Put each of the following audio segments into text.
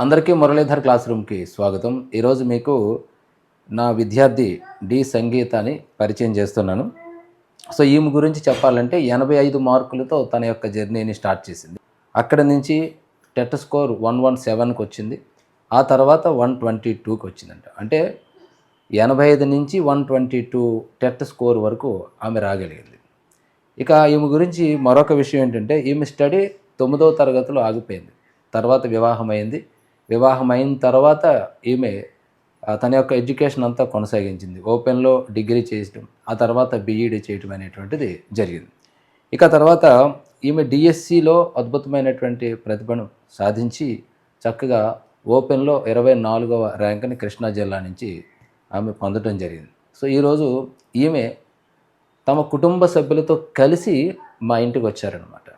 అందరికీ మురళీధర్ క్లాస్ రూమ్కి స్వాగతం. ఈరోజు మీకు నా విద్యార్థి డి సంగీతాన్ని పరిచయం చేస్తున్నాను. సో ఈమె గురించి చెప్పాలంటే ఎనభై ఐదు మార్కులతో తన యొక్క జర్నీని స్టార్ట్ చేసింది. అక్కడ నుంచి టెట్ స్కోర్ వన్ వన్ సెవెన్కి వచ్చింది. ఆ తర్వాత వన్ ట్వంటీ టూకి వచ్చిందంట. అంటే ఎనభై ఐదు నుంచి one twenty two TET score వరకు ఆమె రాగలిగింది. ఇక ఈమె గురించి మరొక విషయం ఏంటంటే ఈమె స్టడీ తొమ్మిదవ తరగతిలో ఆగిపోయింది. తర్వాత వివాహం అయింది వివాహం అయిన తర్వాత ఈమె తన యొక్క ఎడ్యుకేషన్ అంతా కొనసాగించింది. ఓపెన్లో డిగ్రీ చేయడం ఆ తర్వాత బీఈడి చేయటం అనేటువంటిది జరిగింది. ఇక తర్వాత ఈమె డిఎస్సిలో అద్భుతమైనటువంటి ప్రతిభను సాధించి చక్కగా ఓపెన్లో ఇరవై నాలుగవ ర్యాంక్ని కృష్ణా జిల్లా నుంచి ఆమె పొందడం జరిగింది. సో ఈరోజు ఈమె తమ కుటుంబ సభ్యులతో కలిసి మా ఇంటికి వచ్చారనమాట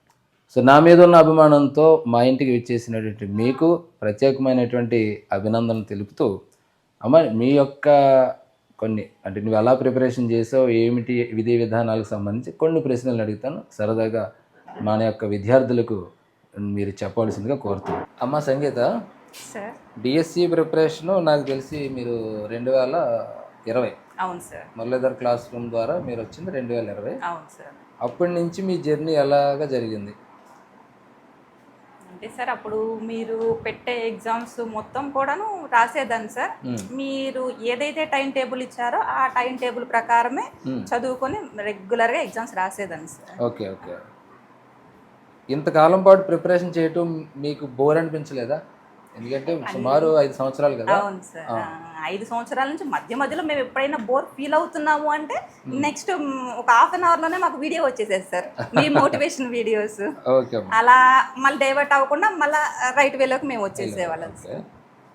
సో నా మీద ఉన్న అభిమానంతో మా ఇంటికి విచ్చేసినటువంటి మీకు ప్రత్యేకమైనటువంటి అభినందనలు తెలుపుతూ అమ్మ మీ యొక్క కొన్ని అంటే నువ్వు ఎలా ప్రిపరేషన్ చేసావు ఏమిటి విధి విధానాలకు సంబంధించి కొన్ని ప్రశ్నలు అడుగుతాను. సరదాగా మన యొక్క విద్యార్థులకు మీరు చెప్పవలసిందిగా కోరుతున్నాను అమ్మ సంగీత డిఎస్సి ప్రిపరేషను నాకు తెలిసి మీరు రెండు వేల ఇరవై అవును సార్. మురళీధర్ క్లాస్ రూమ్ ద్వారా మీరు వచ్చింది రెండు వేల ఇరవై. అవును సార్. అప్పటి నుంచి మీ జర్నీ ఎలాగా జరిగింది? అంటే సార్ అప్పుడు మీరు పెట్టే ఎగ్జామ్స్ మొత్తం కూడాను రాసేదాన్ని సార్. మీరు ఏదైతే టైం టేబుల్ ఇచ్చారో ఆ టైం టేబుల్ ప్రకారమే. చదువుకొని రెగ్యులర్గా ఎగ్జామ్స్ రాసేదాన్ని సార్ ఓకే ఓకే ఇంతకాలం పాటు ప్రిపరేషన్ చేయటం మీకు బోర్ అనిపించలేదా ఎందుకంటే సుమారు ఐదు సంవత్సరాలు కదా? అవును సార్. ఐదు సంవత్సరాల నుంచి మధ్య మధ్యలో మేము ఎప్పుడైనా బోర్ ఫీల్ అవుతున్నాము అంటే నెక్స్ట్ ఒక హాఫ్ అన్ అవర్లోనే మాకు వీడియో వచ్చేసేది సార్. మీ మోటివేషన్ వీడియోస్. అలా మళ్ళీ డైవర్ట్ అవ్వకుండా మళ్ళీ రైట్ వేలోకి మేము వచ్చేసేవాళ్ళం ఓకే.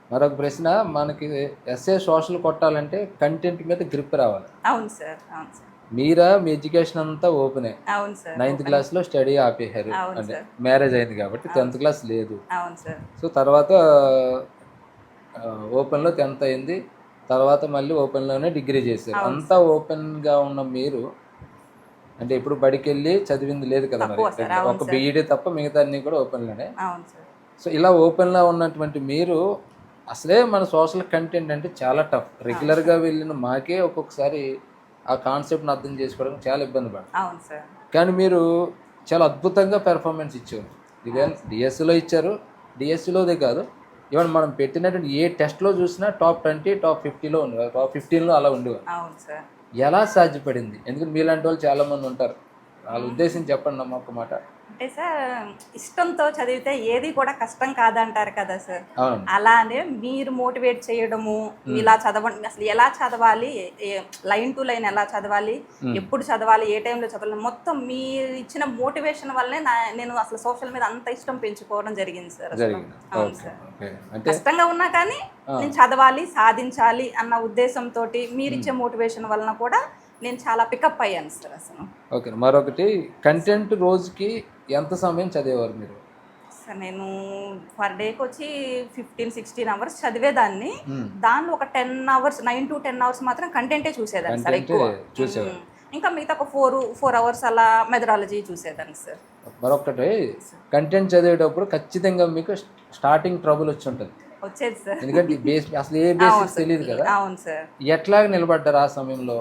మరొక ప్రశ్న మనకి ఎస్ఏ సోషల్ కొట్టాలంటే కంటెంట్ మీద గ్రిప్ రావాలి. అవును సార్ అవును సార్. మీరా మీ ఎడ్యుకేషన్ అంతా ఓపెనే. అవును సార్ నైన్త్ క్లాస్లో స్టడీ ఆపేశారు అవును అంటే. సార్. మ్యారేజ్ అయింది కాబట్టి టెన్త్ క్లాస్ లేదు. అవును సార్. సో తర్వాత ఓపెన్లో టెన్త్ అయింది. తర్వాత మళ్ళీ ఓపెన్లోనే డిగ్రీ చేశారు. అవును అంతా ఓపెన్గా ఉన్న మీరు అంటే ఇప్పుడు బడికి వెళ్ళి చదివింది లేదు కదా మరి. తక్కువ సార్, అవును ఒక సార్. బీఈడి తప్ప మిగతా అన్ని కూడా ఓపెన్లోనే. అవును సార్. సో ఇలా ఓపెన్లో ఉన్నటువంటి మీరు అసలే మన సోషల్ కంటెంట్ అంటే చాలా టఫ్. రెగ్యులర్గా వెళ్ళిన మాకే ఒక్కొక్కసారి ఆ కాన్సెప్ట్ని అర్థం చేసుకోవడం చాలా ఇబ్బంది సార్. కానీ మీరు చాలా అద్భుతంగా పెర్ఫార్మెన్స్ ఇచ్చారు. ఈవెన్ డిఎస్సిలో ఇచ్చారు. డిఎస్సిలోదే కాదు. ఈవెన్ మనం పెట్టినటువంటి ఏ టెస్ట్లో చూసినా టాప్ ట్వంటీ టాప్ ఫిఫ్టీలో ఉండేవారు. టాప్ ఫిఫ్టీన్లో అలా ఉండేవారు. అవును సార్. ఎలా సాధ్యపడింది? ఎందుకంటే మీలాంటి వాళ్ళు చాలామంది ఉంటారు. వాళ్ళ ఉద్దేశం చెప్పండి అమ్మ ఒక మాట. అంటే సార్ ఇష్టంతో చదివితే ఏది కూడా కష్టం కాదంటారు కదా సార్. అలానే మీరు మోటివేట్ చేయడము ఇలా చదవండి అసలు ఎలా చదవాలి లైన్ టు లైన్ ఎలా చదవాలి ఎప్పుడు చదవాలి ఏ టైంలో చదవాలి మొత్తం మీరు ఇచ్చిన మోటివేషన్ వల్లనే నేను అసలు సోషల్ మీద అంత ఇష్టం పెంచుకోవడం జరిగింది సార్ అవును సార్. కష్టంగా ఉన్నా కానీ నేను చదవాలి సాధించాలి అన్న ఉద్దేశంతో మీరిచ్చే మోటివేషన్ వలన కూడా నేను చాలా పికప్ అయ్యాను సార్ అసలు. ఓకే మరొకటి కంటెంట్ రోజుకి ఎంత సమయం చదివేవారు మీరు? సార్ నేను పర్ డేకి వచ్చి ఫిఫ్టీన్ సిక్స్టీన్ అవర్స్ చదివేదాన్ని. దానిలో ఒక ten hours nine to ten hours మాత్రం కంటెంటే చూసేదాన్ని సార్ ఎక్కువ. చూసేవారు. ఇంకా మిగతా ఒక ఫోర్ ఫోర్ అవర్స్ అలా మెథడాలజీ చూసేదాన్ని సార్. మరొకటి కంటెంట్ చదివేటప్పుడు ఖచ్చితంగా మీకు స్టార్టింగ్ ట్రబుల్ వచ్చి ఉంటుంది. వచ్చేది సార్. ఎందుకంటే బేస్ అసలు ఏ బేసిక్స్. తెలియదు కదా. అవును సార్. ఎట్లా నిలబడ్డారు ఆ సమయంలో?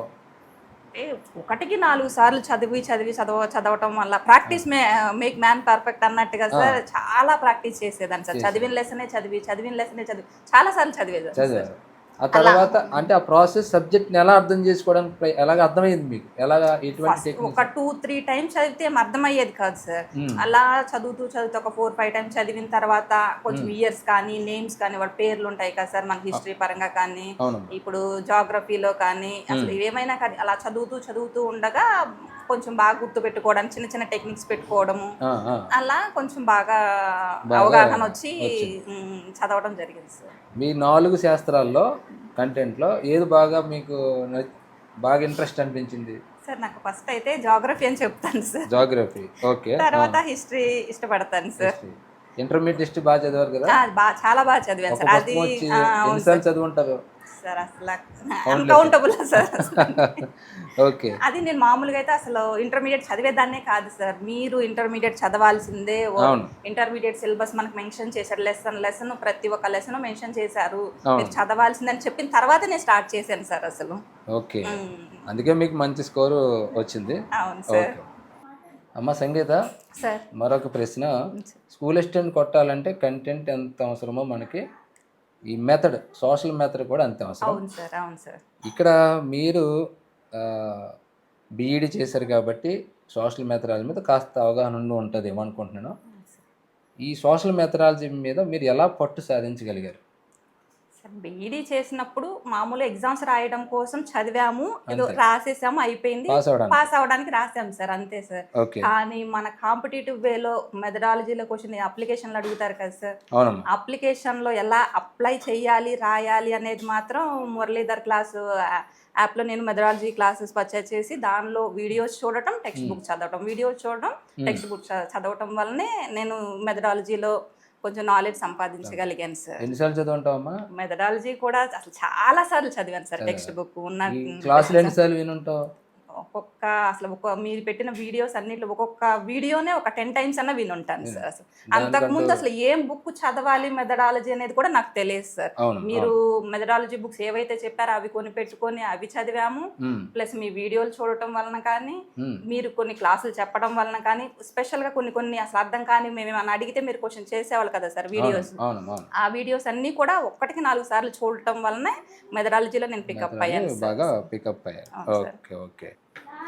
అంటే ఒకటికి నాలుగు సార్లు చదివి చదివి చదవ చదవటం వల్ల practice may make man perfect అన్నట్టుగా సార్ చాలా ప్రాక్టీస్ చేసేదాన్ని సార్. చదివిన లెసనే చదివి చదివిన లెసనే చదివి. చాలా సార్లు చదివేదాన్ని సార్. ఆ తర్వాత అంటే ఆ ప్రాసెస్ సబ్జెక్ట్ని ఎలా అర్థం చేసుకోవడానికి ఎలాగ అర్థమైంది మీకు? ఎలాగా ఎటువంటి ఒక టూ త్రీ టైమ్స్ చదివితే ఏం అర్థమయ్యేది కాదు సార్. అలా చదువుతూ చదువుతూ ఒక ఫోర్ ఫైవ్ టైమ్స్ చదివిన తర్వాత కొంచెం ఇయర్స్ కానీ నేమ్స్ కానీ వాళ్ళ పేర్లు ఉంటాయి కదా సార్ మన హిస్టరీ పరంగా కానీ ఇప్పుడు జాగ్రఫీలో కానీ అసలు ఏమైనా కానీ అలా చదువుతూ చదువుతూ ఉండగా కొంచెం బాగా గుర్తు పెట్టుకోవడం చిన్న చిన్న టెక్నిక్స్ పెట్టుకోవడము. అలా కొంచెం బాగా అవగాహన వచ్చి చదవడం జరిగింది సార్. మీ నాలుగు శాస్త్రాల్లో కంటెంట్లో ఏది బాగా మీకు బాగా ఇంట్రెస్ట్ అనిపించింది? సార్ నాకు ఫస్ట్ అయితే జాగ్రఫీ అని చెప్తాను సార్. జాగ్రఫీ ఓకే తర్వాత హిస్టరీ ఇష్టపడతాను సార్. ఇంటర్మీడియట్ హిస్టరీ బాగా చదివారు కదా? చాలా బాగా చదివాను సార్. అది చదువుంటారు సార్ అసలు అన్కౌంటబుల్ సార్. ఓకే. అది నేను మామూలుగా అయితే అసలు ఇంటర్మీడియట్ చదివేదాన్నే కాదు సార్. మీరు ఇంటర్మీడియట్ చదవాల్సిందే. ఇంటర్మీడియట్ సిలబస్ మనకు మెన్షన్ చేశారు. లెసన్ లెసన్ ప్రతి ఒక్క లెసన్ మెన్షన్ చేశారు. మీరు చదవాల్సిందని చెప్పిన తర్వాత నేను స్టార్ట్ చేశాను సార్ అసలు. ఓకే. అందుకే మీకు మంచి స్కోరు వచ్చింది. అవును సార్. అమ్మ సంగీత. సార్. మరొక ప్రశ్న. స్కూల్ అసిస్టెంట్ కొట్టాలంటే కంటెంట్ ఎంత అవసరమో మనకి ఈ మెథడ్ సోషల్ మెథడ్ కూడా అంతే అవసరం. అవును సార్ అవును సార్. ఇక్కడ మీరు బీఈడి చేశారు కాబట్టి సోషల్ మెథడాలజీ మీద కాస్త అవగాహన ఉండి ఉంటుంది ఏమనుకుంటున్నాను ఈ సోషల్ మెథడాలజీ మీద మీరు ఎలా పట్టు సాధించగలిగారు? బీఈడీ చేసినప్పుడు మామూలు ఎగ్జామ్స్ రాయడం కోసం చదివాము ఏదో. రాసేసాము అయిపోయింది. పాస్ అవడానికి. రాసాము సార్ అంతే సార్. కానీ మన కాంపిటేటివ్ వేలో మెథడాలజీలో క్వశ్చన్ అప్లికేషన్లు అడుగుతారు కదా సార్. అవునమ్మా. అప్లికేషన్లో ఎలా అప్లై చేయాలి రాయాలి అనేది మాత్రం మురళీధర్ క్లాసు యాప్లో నేను మెథడాలజీ క్లాసెస్ పర్చేజ్ చేసి దానిలో వీడియోస్ చూడటం టెక్స్ట్ బుక్ చదవటం. వీడియోస్ చూడటం టెక్స్ట్ బుక్ చదవటం వల్లనే నేను మెథడాలజీలో కొంచెం నాలెడ్జ్ సంపాదించగలిగాను సార్ ఎన్నిసార్లు చదువుంటావమ్మా? మెథడాలజీ కూడా అసలు చాలా సార్లు చదివాను సార్ టెక్స్ట్ బుక్ ఉన్న క్లాసులు ఎన్నిసార్లు వినుంటావు? ఒక్కొక్క అసలు ఒక మీరు పెట్టిన వీడియోస్ అన్నిట్లో ఒక్కొక్క వీడియోనే ఒక టెన్ టైమ్స్ అన్న వినుంటాను సార్ అసలు. అంతకు ముందు అసలు ఏం బుక్ చదవాలి మెథడాలజీ అనేది కూడా నాకు తెలియదు సార్. మీరు మెథడాలజీ బుక్స్ ఏవైతే చెప్పారో అవి కొని పెట్టుకొని అవి చదివాము. ఉమ్, ప్లస్ మీ వీడియోలు చూడటం వలన కానీ ఉమ్, మీరు కొన్ని క్లాసులు చెప్పడం వలన కానీ స్పెషల్గా కొన్ని కొన్ని అసలు అర్థం కానీ మేము ఏమైనా అడిగితే మీరు క్వశ్చన్ చేసేవాళ్ళు కదా సార్ వీడియోస్. ఆ వీడియోస్ అన్నీ కూడా ఒక్కటికి నాలుగు సార్లు చూడటం వలనే మెథడాలజీలో నేను పికప్ అయ్యాను బాగా పికప్ సార్. Okay okay.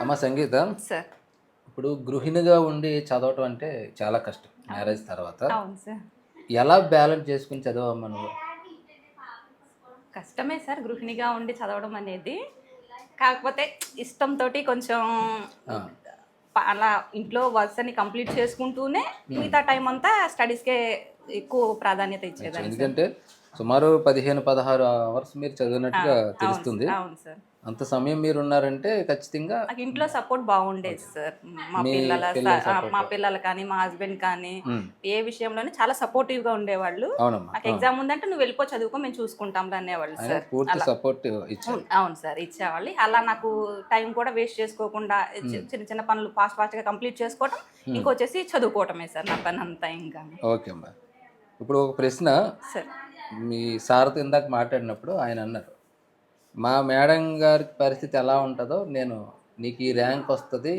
అమ్మ సంగీత? సార్. ఇప్పుడు గృహిణిగా ఉండి చదవటం అంటే చాలా కష్టం మ్యారేజ్ తర్వాత. అవును సార్. ఎలా బ్యాలెన్స్ చేసుకుని చదవమ్మా నువ్వు? కష్టమే సార్ గృహిణిగా ఉండి చదవడం అనేది. కాకపోతే ఇష్టంతో కొంచెం ఆ. అలా ఇంట్లో వర్క్స్ అన్ని కంప్లీట్ చేసుకుంటూనే మిగతా టైం అంతా స్టడీస్కే ఎక్కువ ప్రాధాన్యత ఇచ్చేదాన్ని. ఎందుకంటే సుమారు పదిహేను పదహారు అవర్స్ మీరు చదివినట్టుగా తెలుస్తుంది. అవును సార్. అంత సమయం మీరు ఉన్నారంటే ఖచ్చితంగా నాకు ఇంట్లో సపోర్ట్ బాగుండేది సార్. మా పిల్లల. మా పిల్లలు కానీ మా హస్బెండ్ కానీ ఏ విషయంలోనే చాలా సపోర్టివ్గా ఉండేవాళ్ళు. నాకు ఎగ్జామ్ ఉందంటే నువ్వు వెళ్ళిపో చదువుకో మేము చూసుకుంటాం అనేవాళ్ళు సార్. పూర్తి సపోర్ట్ అవును- సార్ ఇచ్చేవాళ్ళు. అలా నాకు టైం కూడా వేస్ట్ చేసుకోకుండా చిన్న చిన్న పనులు ఫాస్ట్ ఫాస్ట్గా కంప్లీట్ చేసుకోవటం ఇంకొచ్చేసి చదువుకోవటమే సార్ నా పని అంతా ఇంకా. ఓకే ఇప్పుడు ఒక ప్రశ్న. సార్. మీ సార్తో ఇందాక మాట్లాడినప్పుడు ఆయన అన్నారు మా మేడం గారి పరిస్థితి ఎలా ఉంటుందో నేను నీకు ఈ ర్యాంక్ వస్తుంది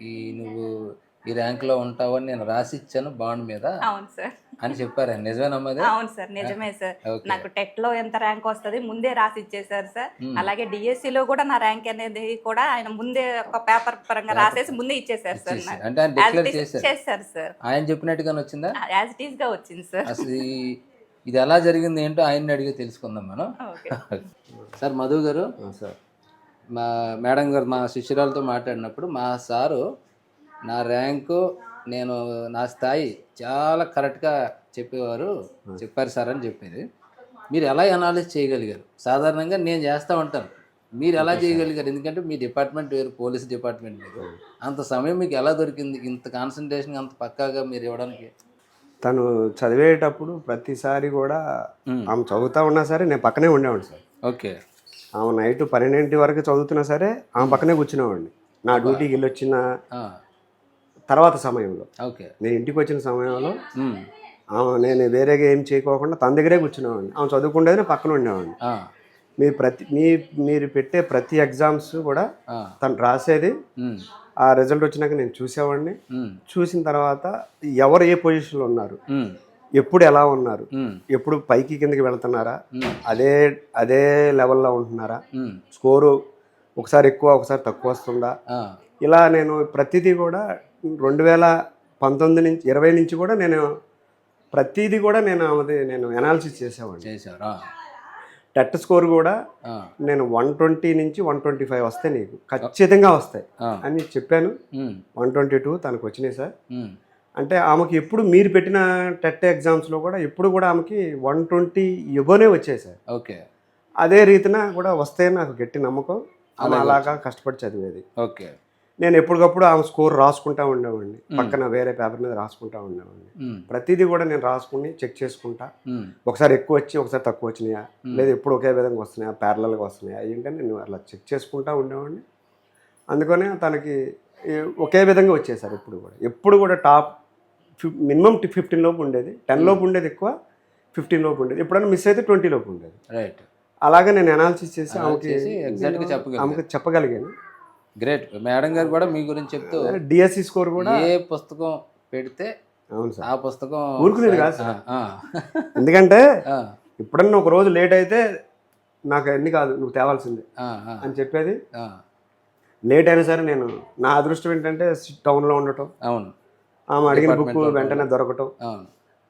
ఈ నువ్వు ఈ ర్యాంక్లో ఉంటావు అని నేను రాసి ఇచ్చాను బాండ్ మీద అవును సార్. అని చెప్పారు? నిజమేనమ్మది అవును సార్ నిజమే సార్. నాకు టెట్లో ఎంత ర్యాంక్ వస్తుంది ముందే రాసి ఇచ్చేసారు సార్. అలాగే డిఎస్సి లో కూడా నా ర్యాంక్ అనేది కూడా ఆయన ముందే ఒక పేపర్ పరంగా రాసేసి ముందే ఇచ్చేసారు సార్ అంటే చేశారు. సార్. ఆయన చెప్పినట్టుగానే వచ్చిందా? యాజ్ ఇట్ ఈస్గా వచ్చింది సార్. అసలు ఇది ఎలా జరిగింది ఏంటో ఆయన్ని అడిగి తెలుసుకుందాం మనం. ఓకే. సార్ మధు గారు సార్. మా మేడం గారు మా శిష్యురాలతో మాట్లాడినప్పుడు మా సారు నా ర్యాంకు నేను నా స్థాయి చాలా కరెక్ట్గా చెప్పేవారు చెప్పారు సార్ అని చెప్పేది. మీరు ఎలా అనాలిజ్ చేయగలిగారు? సాధారణంగా నేను చేస్తూ ఉంటాను. మీరు ఎలా చేయగలిగారు? ఎందుకంటే మీ డిపార్ట్మెంట్ వేరు పోలీస్ డిపార్ట్మెంట్ వేరు. అంత సమయం మీకు ఎలా దొరికింది? ఇంత కాన్సన్ట్రేషన్ అంత పక్కాగా మీరు ఇవ్వడానికి? తను చదివేటప్పుడు ప్రతిసారి కూడా. ఆమె చదువుతా ఉన్నా సరే నేను పక్కనే ఉండేవాడిని సార్. ఓకే. ఆమె నైట్ పన్నెండింటి వరకు చదువుతున్నా సరే ఆమె పక్కనే కూర్చునేవాడిని. నా డ్యూటీకి వెళ్ళి వచ్చిన తర్వాత సమయంలో. ఓకే. నేను ఇంటికి వచ్చిన సమయంలో ఆమె నేను వేరేగా ఏం చేయకోకుండా తన దగ్గరే కూర్చునేవాడిని. ఆమె చదువుకుండేది పక్కన ఉండేవాడిని. మీ ప్రతి మీ మీరు పెట్టే ప్రతి ఎగ్జామ్స్ కూడా తను రాసేది. ఆ రిజల్ట్ వచ్చినాక నేను చూసేవాడిని. చూసిన తర్వాత ఎవరు ఏ పొజిషన్లో ఉన్నారు? ఎప్పుడు ఎలా ఉన్నారు? ఎప్పుడు పైకి కిందకి వెళ్తున్నారా? అదే అదే లెవెల్లో ఉంటున్నారా? స్కోరు ఒకసారి ఎక్కువ ఒకసారి తక్కువ వస్తుందా? ఇలా నేను ప్రతిదీ కూడా రెండు వేల పంతొమ్మిది నుంచి ఇరవై నుంచి కూడా నేను ప్రతిదీ కూడా నేను ఆమెది నేను అనాలిసిస్ చేసేవాడిని. చేశారు? టెట్ స్కోర్ కూడా నేను వన్ ట్వంటీ నుంచి వన్ ట్వంటీ ఫైవ్ వస్తాయి నీకు ఖచ్చితంగా వస్తాయి. అని చెప్పాను. వన్ ట్వంటీ టూ తనకు వచ్చినాయి సార్. అంటే ఆమెకి ఎప్పుడు మీరు పెట్టిన టెట్ ఎగ్జామ్స్లో కూడా ఎప్పుడు కూడా ఆమెకి వన్ ట్వంటీ ఇవ్వనే వచ్చాయి సార్. ఓకే. అదే రీతిన కూడా వస్తే నాకు గట్టి నమ్మకం. ఆమె అలాగా కష్టపడి చదివేది. ఓకే. నేను ఎప్పటికప్పుడు ఆమె స్కోర్ రాసుకుంటా ఉండేవాడిని. పక్కన వేరే పేపర్ మీద రాసుకుంటా ఉండేవాడిని. ప్రతిదీ కూడా నేను రాసుకుని చెక్ చేసుకుంటా. ఒకసారి ఎక్కువ వచ్చి ఒకసారి తక్కువ వచ్చినాయా? లేదా ఎప్పుడు ఒకే విధంగా వస్తున్నాయా? ప్యారలల్గా వస్తున్నాయా? ఏంటంటే నేను అలా చెక్ చేసుకుంటా ఉండేవాడిని. అందుకనే తనకి ఒకే విధంగా వచ్చేసారు ఎప్పుడు కూడా. ఎప్పుడు కూడా టాప్ మినిమం ఫిఫ్టీన్ లోపు ఉండేది. టెన్ లోపు ఉండేది ఎక్కువ ఫిఫ్టీన్ లోపు ఉండేది. ఎప్పుడైనా మిస్ అయితే ట్వంటీ లోపు ఉండేది. రైట్. అలాగే నేను అనాలిసిస్ చేసి ఆమెకి. ఆమెకి చెప్పగలిగాను. గ్రేట్ మేడం గారు కూడా మీ గురించి చెప్తూ డిఎస్సి స్కోర్ కూడా ఏ పుస్తకం పెడితే అవును సార్. ఆ పుస్తకం ఊరుకునేది కాదు సార్. ఎందుకంటే ఆ, ఎప్పుడన్నా ఒక రోజు లేట్ అయితే నాకు అన్ని కాదు నువ్వు తేవాల్సిందే అని చెప్పేది. లేట్ అయినా సరే నేను నా అదృష్టం ఏంటంటే టౌన్లో ఉండటం. అవును. ఆమె అడిగిన బుక్ వెంటనే దొరకటం. అవును.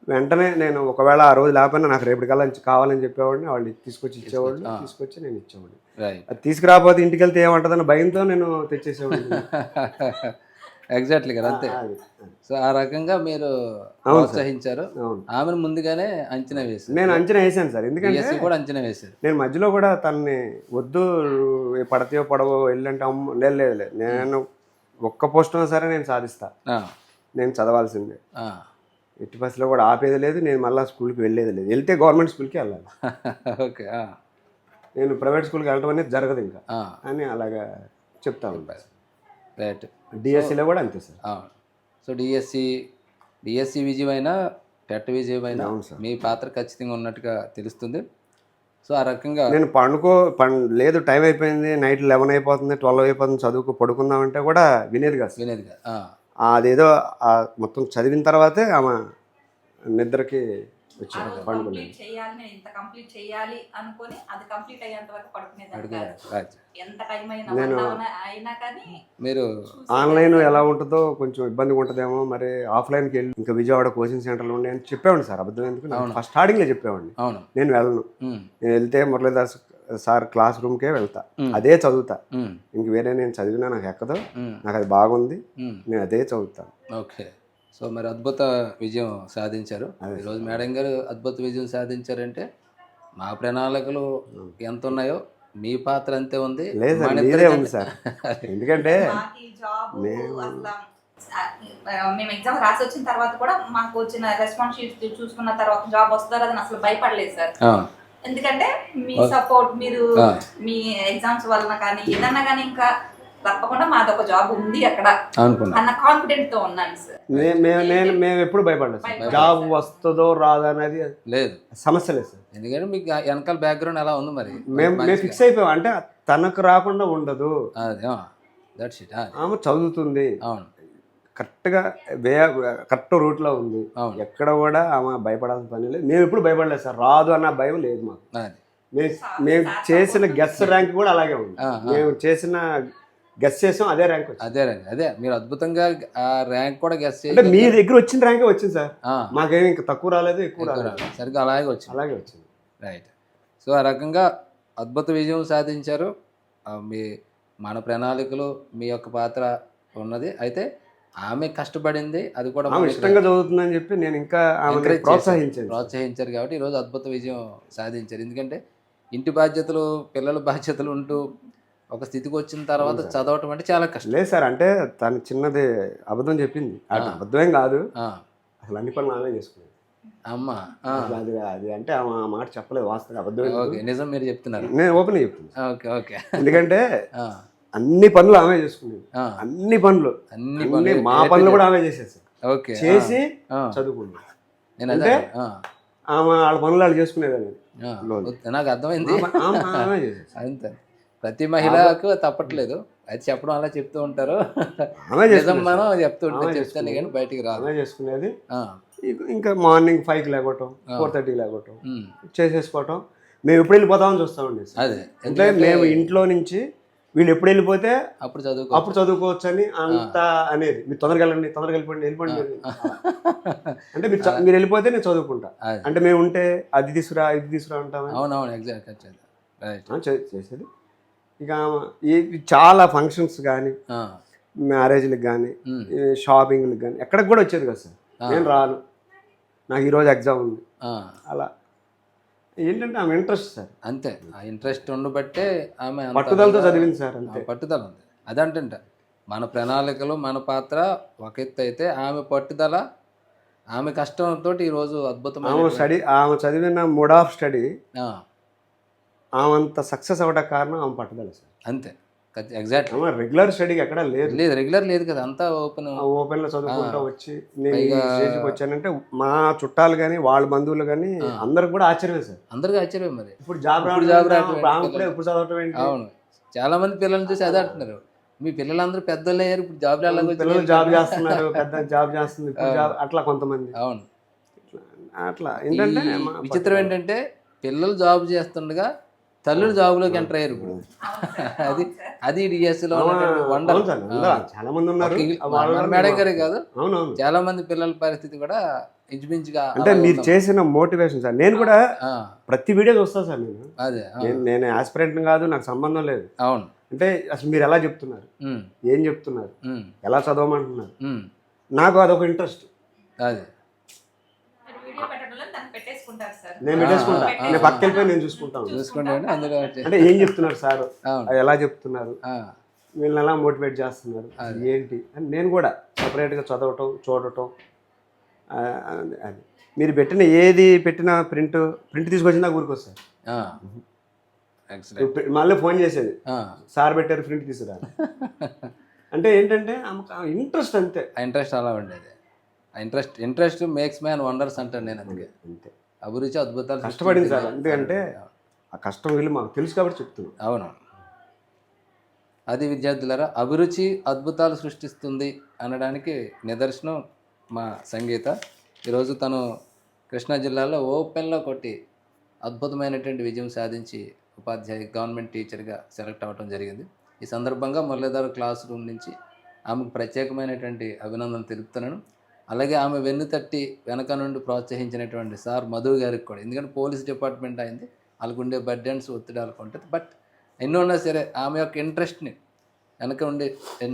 వెంటనే నేను ఒకవేళ ఆ రోజు లేకపోయినా నాకు రేపటికల్లా ఇంచ- కావాలని చెప్పేవాడిని వాళ్ళు తీసుకొచ్చి ఇచ్చేవాళ్ళు ఆ. తీసుకొచ్చి నేను ఇచ్చేవాడిని. అది తీసుకురాకపోతే ఇంటికి వెళ్తే ఏమంటుందన్న భయంతో నేను తెచ్చేసేవాడిని. ఎగ్జాక్ట్లీ కదా అంతే. సో ఆ రకంగా మీరు. ప్రోత్సహించారు. ఆమెను ముందుగానే అంచనా వేశారు. నేను అంచనా వేసాను సార్. ఎందుకంటే కూడా అంచనా వేశారు. నేను మధ్యలో కూడా తనని వద్దు పడతాయో పడవో వెళ్ళంటే అమ్మ లేదు లేదు నేను ఒక్క పోస్ట్ సరే నేను సాధిస్తా. నేను చదవాల్సిందే. ఎట్టి బస్సులో కూడా ఆపేది లేదు నేను మళ్ళీ స్కూల్కి వెళ్ళేది లేదు. వెళ్తే గవర్నమెంట్ స్కూల్కి వెళ్ళాలి. ఓకే నేను ప్రైవేట్ స్కూల్కి వెళ్ళడం అనేది జరగదు ఇంకా. అని అలాగా చెప్తా ఉంటాను రైట్ డిఎస్సిలో కూడా అంతే సార్. సో డిఎస్సి డిఎస్సి విజయమైనా టెట్ విజయమైనా అవును సార్. మీ పాత్ర ఖచ్చితంగా ఉన్నట్టుగా తెలుస్తుంది. సో ఆ రకంగా నేను పండుకో పం లేదు టైం అయిపోయింది నైట్ లెవెన్ అయిపోతుంది ట్వెల్వ్ అయిపోతుంది చదువుకు పడుకుందామంటే కూడా వినేది కాదు. వినేది కాదు. అదేదో ఆ మొత్తం చదివిన తర్వాతే ఆమె నిద్రకి వచ్చాను పండుకునేది కంప్లీట్ చేయాలి నేను ఇంత కంప్లీట్ చేయాలి అనుకొని అది కంప్లీట్ అయ్యేంత వరకు పడుకునేదాన్ని అడుగుదా? కాదు. రైట్. ఎంత టైం అయినా నేను- one hour అయినా కానీ మీరు ఆన్లైన్ ఎలా ఉంటుందో కొంచెం ఇబ్బందిగా ఉంటుందేమో మరి ఆఫ్లైన్కి వెళ్ళి ఇంకా విజయవాడ కోచింగ్ సెంటర్లో ఉండే అని చెప్పేవాడిని సార్ అబద్ధం ఎందుకు. ఫస్ట్ స్టార్టింగ్లో చెప్పేవాడిని అవును నేను వెళ్ళను నేను వెళ్తే మురళీదాస్ సార్ క్లాస్ రూమ్కే వెళ్తా. అదే చదువుతా. ఇంక వేరే నేను చదివినా నాకు ఎక్కదు. నాకు అది బాగుంది. నేను అదే చదువుతాను ఓకే. సో మరి అద్భుత విజయం సాధించారు. ఈరోజు మేడం గారు అద్భుత విజయం సాధించారంటే మా ప్రణాళికలు ఎంత ఉన్నాయో మీ పాత్ర అంతే ఉంది. లేదు మీరే ఉంది సార్. ఎందుకంటే మాకు ఈ జాబ్ మేము- అసలు ఆ, మేము ఎగ్జామ్ రాసి వచ్చిన తర్వాత కూడా మాకు వచ్చిన రెస్పాన్స్ చూసుకున్న తర్వాత జాబ్ వస్తుందో అని అసలు భయపడలేదు సార్. ఆ, ఎందుకంటే మీ సపోర్ట్ మీరు. మీ ఎగ్జామ్స్ వలన కానీ ఏదన్నా కానీ ఇంకా తప్పకుండా మాదొక జాబ్ ఉంది అక్కడ అన్న కాన్ఫిడెంట్తో ఉన్నాను సార్ మేము నేను మేము ఎప్పుడు భయపడలేదు జాబ్ వస్తుందో రాదో అనేది లేదు. సమస్య లేదు సార్ ఎందుకంటే మీకు వెనకాల బ్యాక్గ్రౌండ్ ఎలా ఉంది మరి? మేము మేము ఫిక్స్ అయిపోయాం. అంటే తనకు రాకుండా ఉండదు. దట్స్ ఇట్ ఆమె చదువుతుంది. అవును. కరెక్ట్గా వే కరెక్ట్ రూట్లో ఉంది. ఎక్కడ కూడా ఆమె భయపడాల్సిన పని లేదు. మేము ఎప్పుడు భయపడలేదు సార్. రాదు అన్న భయం లేదు మాకు. అది. మేము మేము చేసిన గెస్ ర్యాంక్ కూడా అలాగే ఉంది. మేము చేసిన గెస్ చేసాం అదే ర్యాంక్ వచ్చింది. అదే రండి అదే మీరు అద్భుతంగా ఆ ర్యాంక్ కూడా గెస్ అంటే మీ దగ్గర వచ్చిన ర్యాంకే వచ్చింది సార్. మాకేమి ఇంకా తక్కువ రాలేదు ఎక్కువ రాలేదు. సరిగ్గా అలాగే వచ్చింది. అలాగే వచ్చింది. రైట్. సో ఆ రకంగా అద్భుత విజయం సాధించారు. మీ మన ప్రణాళికలు మీ యొక్క పాత్ర ఉన్నది. అయితే ఆమె కష్టపడింది అది కూడా ఆమె ఇష్టంగా చదువుతుందని చెప్పి నేను ఇంకా ఆమె. ప్రోత్సహించాను. ప్రోత్సహించారు కాబట్టి ఈరోజు అద్భుత విజయం సాధించారు. ఎందుకంటే ఇంటి బాధ్యతలు పిల్లల బాధ్యతలు ఉంటూ ఒక స్థితికి వచ్చిన తర్వాత. చదవటం అంటే చాలా కష్టం. లేదు సార్ అంటే తను చిన్నది అబద్ధం చెప్పింది. అబద్ధమేం కాదు. అసలు అన్ని పనులు ఆమె చేసుకునేది. అమ్మ అది అది అంటే ఆ మాట చెప్పలేదు వాస్తవం అబద్ధం నిజం మీరు చెప్తున్నారు. నేను ఓపెన్ చెప్తున్నా. Okay okay. ఎందుకంటే అన్ని పనులు ఆమె చేసుకునేది అన్ని పనులు. అన్ని మా పనులు. కూడా ఆమె ఆ, చేసి ఆ, చదువుకున్నాం నేను అదే అంటే- ఆమె వాళ్ళ పనులు వాళ్ళు చేసుకునేదాన్ని. నాకు అర్థమైంది. అంతే. ప్రతి మహిళకు తప్పట్లేదు. అది చెప్పడం అలా చెప్తూ ఉంటారు. మనం సార్. చెప్తూ ఉంటే ఆమె చెప్తాను కానీ బయటికి రాదు. చేసుకునేది. ఇక- మార్నింగ్ ఫైవ్కి లేకపోవటం. ఫోర్ థర్టీకి లేకపోవటం చేసేసుకోవటం. మేము ఎప్పుడు వెళ్ళిపోతామని చూస్తామండి. అదే. అంటే ఎందుకంటే మేము ఇంట్లో నుంచి వీళ్ళు ఎప్పుడు వెళ్ళిపోతే అప్పుడు చదువుకో. అప్పుడు చదువుకోవచ్చు అని అంత అనేది. మీరు తొందరగా వెళ్ళండి తొందరగా వెళ్ళిపోండి వెళ్ళిపోండి. అంటే మీరు మీరు వెళ్ళిపోతే నేను చదువుకుంటా. అంటే మేము ఉంటే అది తీసుకురా ఇది తీసుకురా అంటామని అవునవును ఎగ్జాక్ట్ చేసేది. ఇక ఈ చాలా ఫంక్షన్స్ కానీ మ్యారేజ్లకు కానీ షాపింగ్లకు కానీ ఎక్కడికి కూడా వచ్చేది కదా సార్. నేను రాను. నాకు ఈరోజు ఎగ్జామ్ ఉంది. అలా. ఏంటంటే ఆమె ఇంట్రెస్ట్ సార్. అంతే. ఆ ఇంట్రెస్ట్ ఉండబట్టే ఆమె అంత పట్టుదలతో బాగా- చదివింది సార్ ఆ, అంతే. పట్టుదల ఉంది. అదంటే మన ప్రణాళికలు మన పాత్ర ఒక ఎత్తు అయితే ఆమె పట్టుదల ఆమె కష్టంతో ఈరోజు అద్భుతమైన ఆమె స్టడీ ఆమె చదివిన మోడ్ ఆఫ్ స్టడీ ఆ, ఆమె అంత సక్సెస్ అవ్వడానికి కారణం ఆమె పట్టుదల సార్. అంతే. ఎగ్జాక్ట్ రెగ్యులర్ స్టడీకి ఎక్కడ లేదు. లేదు రెగ్యులర్ లేదు కదా అంతా ఓపెన్ ఓపెన్లో చదువుకుంటా. వచ్చి నేను ఈ స్టేజ్కి వచ్చానంటే మా చుట్టాలు కానీ వాళ్ళ బంధువులు కానీ. అందరికి కూడా ఆశ్చర్యం సార్. అందరికీ ఆశ్చర్యం మరి. ఇప్పుడు జాబ్ జాబ్ ఇప్పుడు చదవటం ఏంటి? అవును. చాలా మంది పిల్లల్ని చూసి అదే అంటున్నారు. మీ పిల్లలందరూ పెద్దలు అయ్యారు ఇప్పుడు జాబ్ పిల్లలు జాబ్ చేస్తున్నారు పెద్ద జాబ్ చేస్తుంది జాబ్ అట్లా కొంతమంది. అవును. అట్లా ఏంటంటే విచిత్రం ఏంటంటే పిల్లలు జాబ్ చేస్తుండగా తల్లులు జాబ్లోకి ఎంటర్ అయ్యారు ఇప్పుడు. అది అది డిఎస్సిలో వండర్. చాలా మంది ఉన్నారు. మేడం గారే కాదు. చాలా మంది పిల్లల పరిస్థితి కూడా ఇంచుమించుగా అంటే మీరు. చేసిన మోటివేషన్ సార్. నేను కూడా ప్రతి వీడియో చూస్తాను సార్ నేను. అదే నేను ఆస్పిరెంట్ కాదు నాకు సంబంధం లేదు. అవును. అంటే అసలు మీరు ఎలా చెప్తున్నారు? ఏం చెప్తున్నారు? ఎలా చదవమంటున్నారు? నాకు అదొక ఇంట్రెస్ట్ అదే వీడియో పెట్టడంలో దాన్ని పెట్టేసుకుంటారు సార్ నేను పెట్టేసుకుంటా. నేను పక్క వెళ్ళిపోయి నేను చూసుకుంటాను అందులో వచ్చి- అంటే ఏం చెప్తున్నారు సార్? ఎలా చెప్తున్నారు? ఆ, వీళ్ళని ఎలా మోటివేట్ చేస్తున్నారు? ఏంటి? అని నేను కూడా సపరేట్గా చదవటం చూడటం అది. మీరు పెట్టిన ఏది పెట్టిన ప్రింట్ ప్రింట్ తీసుకొచ్చిందా ఊరికి. ఎక్సలెంట్ మళ్ళీ ఫోన్ చేసేది. సార్ పెట్టారు ప్రింట్ తీసుకురా అంటే ఏంటంటే ఇంట్రెస్ట్ అంతే. ఆ ఇంట్రెస్ట్ అలా ఉండేది. Interest interest makes man wonders అంటాను నేను అందుకే. అంతే అభిరుచి అద్భుతాలు కష్టపడింది సార్. ఎందుకంటే ఆ. కష్టం వీళ్ళు మాకు తెలుసు కాబట్టి చెప్తున్నాను అవును. అది విద్యార్థులారా అభిరుచి అద్భుతాలు సృష్టిస్తుంది అనడానికి నిదర్శనం మా సంగీత. ఈరోజు తను కృష్ణా జిల్లాలో ఓపెన్లో కొట్టి అద్భుతమైనటువంటి విజయం సాధించి ఉపాధ్యాయ గవర్నమెంట్ టీచర్గా సెలెక్ట్ అవ్వడం జరిగింది. ఈ సందర్భంగా మురళీధర్ క్లాస్ రూమ్ నుంచి ఆమెకు ప్రత్యేకమైనటువంటి అభినందనలు తెలుపుతున్నాను. అలాగే ఆమె వెన్ను తట్టి వెనక నుండి ప్రోత్సహించినటువంటి సార్ మధు గారికి కూడా. ఎందుకంటే పోలీస్ డిపార్ట్మెంట్ అయింది వాళ్ళకు ఉండే బర్డెన్స్ ఒత్తిడి ఉంటుంది బట్ ఎన్నో ఉన్నా సరే ఆమె యొక్క ఇంట్రెస్ట్ని వెనక ఉండి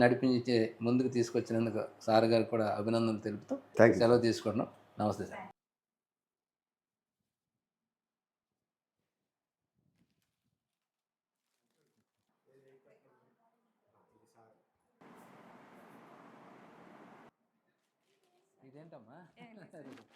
నడిపించి ముందుకు తీసుకొచ్చినందుకు సార్ గారికి కూడా అభినందనలు తెలుపుతూ సెలవు తీసుకుంటున్నాం. నమస్తే సార్. 해야 되고.